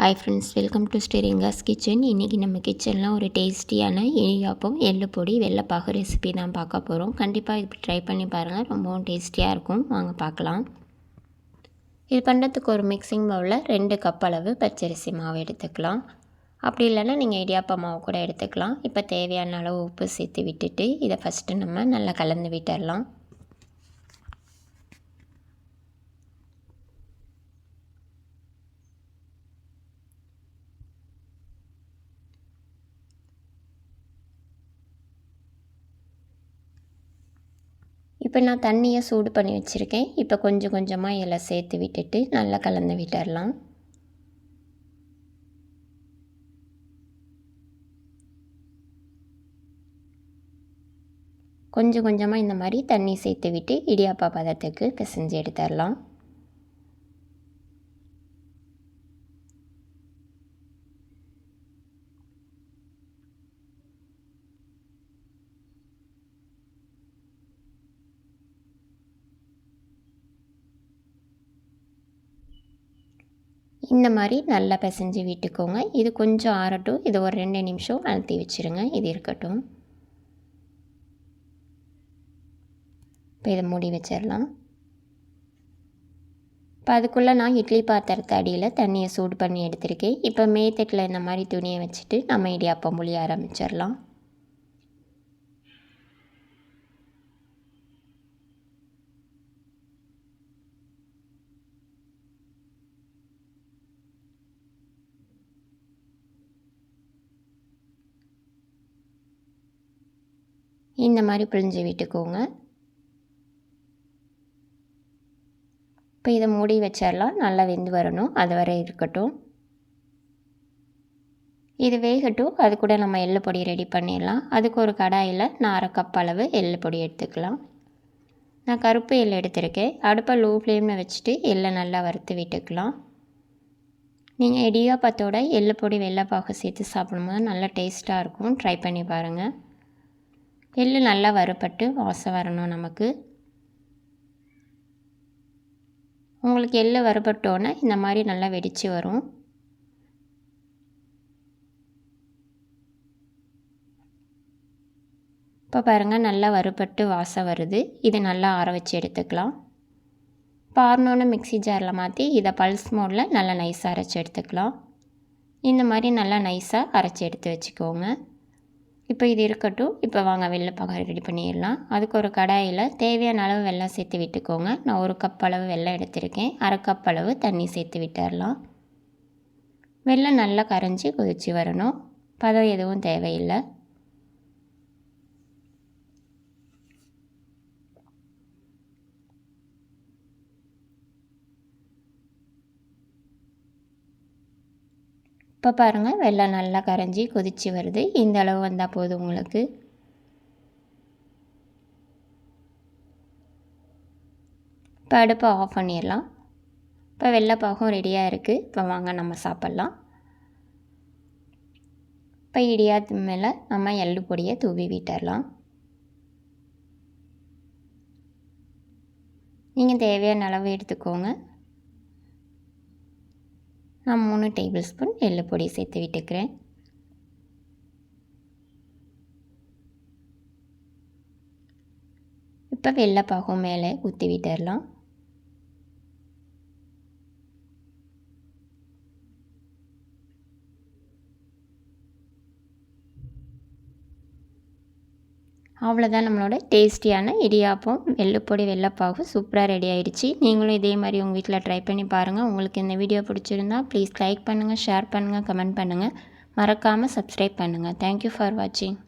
Hi friends welcome to ஸ்டெரிங்காஸ் kitchen இன்றைக்கி நம்ம கிச்சனில் ஒரு டேஸ்டியான இடியாப்பம் எள்ளு பொடி வெள்ளைப்பாகு ரெசிபி தான் பார்க்க போகிறோம் கண்டிப்பாக இது ட்ரை பண்ணி பாருங்கள் ரொம்பவும் டேஸ்டியாக இருக்கும். வாங்க பார்க்கலாம். இது பண்ணுறதுக்கு ஒரு மிக்சிங் பவுலில் ரெண்டு கப் அளவு பச்சரிசி மாவு எடுத்துக்கலாம். அப்படி இல்லைன்னா நீங்கள் இடியாப்பம் மாவு கூட எடுத்துக்கலாம். இப்போ தேவையான அளவு உப்பு சேர்த்து விட்டுட்டு இதை ஃபஸ்ட்டு நம்ம நல்லா கலந்து விட்டுடலாம் இப்போ நான் தண்ணியை சூடு பண்ணி வச்சுருக்கேன். இப்போ கொஞ்சம் கொஞ்சமாக இதில் சேர்த்து விட்டுட்டு நல்லா கலந்து விட்டுடலாம் கொஞ்சம் கொஞ்சமாக இந்த மாதிரி தண்ணி சேர்த்து விட்டு இடியாப்பா பதத்துக்கு பிசைஞ்சு எடுத்துடலாம் இந்த மாதிரி நல்லா பிசைஞ்சு விட்டுக்கோங்க. இது கொஞ்சம் ஆறட்டும். இது ஒரு ரெண்டு நிமிஷம் அழுத்தி வச்சுருங்க. இது இருக்கட்டும். இப்போ இதை மூடி வச்சிடலாம். இப்போ அதுக்குள்ளே நான் இட்லி பாத்திரத்து அடியில் தண்ணியை சூடு பண்ணி எடுத்திருக்கேன். இப்போ மேத்தட்டில் இந்த மாதிரி துணியை வச்சுட்டு நம்ம இடியாப்பம் மொழி ஆரம்பிச்சிடலாம். இந்த மாதிரி பிழிஞ்சு விட்டுக்கோங்க. இப்போ இதை மூடி வச்சிடலாம் நல்லா வெந்து வரணும். அது வரை இருக்கட்டும். இது வேகட்டும். அது கூட நம்ம எள்ளு பொடி ரெடி பண்ணிடலாம். அதுக்கு ஒரு கடாயில் நான் அரை கப் அளவு எள்ளு பொடி எடுத்துக்கலாம். நான் கருப்பு எள் எடுத்திருக்கேன். அடுப்பை லோ ஃப்ளேமில் வச்சுட்டு எள்ளை நல்லா வறுத்து விட்டுக்கலாம். நீங்கள் இடியாப்பத்தோட எள்ளு பொடி வெள்ளைப்பாகு சேர்த்து சாப்பிடும்போது நல்லா டேஸ்ட்டாக இருக்கும். ட்ரை பண்ணி பாருங்கள் எள்ளு நல்லா வறுப்பட்டு வாசம் வரணும் நமக்கு. உங்களுக்கு எள்ளு வறுபட்டோன்னே இந்த மாதிரி நல்லா வெடித்து வரும். இப்போ பாருங்கள் நல்லா வறுபட்டு வாசம் வருது. இது நல்லா ஆற வச்சு எடுத்துக்கலாம். பாருனோன்னு மிக்சி ஜாரில் மாற்றி இதை பல்ஸ் மோடில் நல்லா நைஸாக அரைச்சி எடுத்துக்கலாம். இந்த மாதிரி நல்லா நைஸாக அரைச்சி எடுத்து வச்சுக்கோங்க. இப்போ இது இருக்கட்டும். இப்போ வாங்க வெள்ளைப்பாக ரெடி பண்ணிடலாம். அதுக்கு ஒரு கடாயில் தேவையான அளவு வெள்ளம் சேர்த்து விட்டுக்கோங்க. நான் ஒரு கப் அளவு வெள்ளம் எடுத்திருக்கேன். அரை கப் அளவு தண்ணி சேர்த்து விட்டுடலாம். வெள்ளம் நல்லா கரைஞ்சி கொதித்து வரணும். பதம் எதுவும் தேவையில்லை. இப்போ பாருங்கள் வெள்ளம் நல்லா கரைஞ்சி கொதித்து வருது. இந்த அளவு வந்தால் போதும் உங்களுக்கு. இப்போ அடுப்பை ஆஃப் பண்ணிடலாம். இப்போ வெள்ளைப்பாகும் ரெடியாக இருக்குது இப்போ வாங்க நம்ம சாப்பிட்லாம். இப்போ இடியாத்து மேலே நம்ம எள்ளு பொடியை தூவி விட்டுடலாம். நீங்கள் தேவையான அளவு எடுத்துக்கோங்க. நான் மூணு டேபிள் ஸ்பூன் எள்ளு பொடி சேர்த்து விட்டுக்கிறேன். இப்போ வெள்ளைப்பாகும் மேலே ஊற்றி விட்டுடலாம். அவ்வளோதான் நம்மளோட டேஸ்டியான இடியாப்பம் வெள்ளைப்பொடி வெள்ளைப்பாகு சூப்பராக ரெடி ஆகிடுச்சு நீங்களும் இதே மாதிரி உங்கள் வீட்டில் ட்ரை பண்ணி பாருங்கள் உங்களுக்கு இந்த வீடியோ பிடிச்சிருந்தா ப்ளீஸ் லைக் பண்ணுங்கள் ஷேர் பண்ணுங்கள் கமெண்ட் பண்ணுங்கள் மறக்காமல் சப்ஸ்கிரைப் பண்ணுங்கள் தேங்க்யூ ஃபார் வாட்சிங்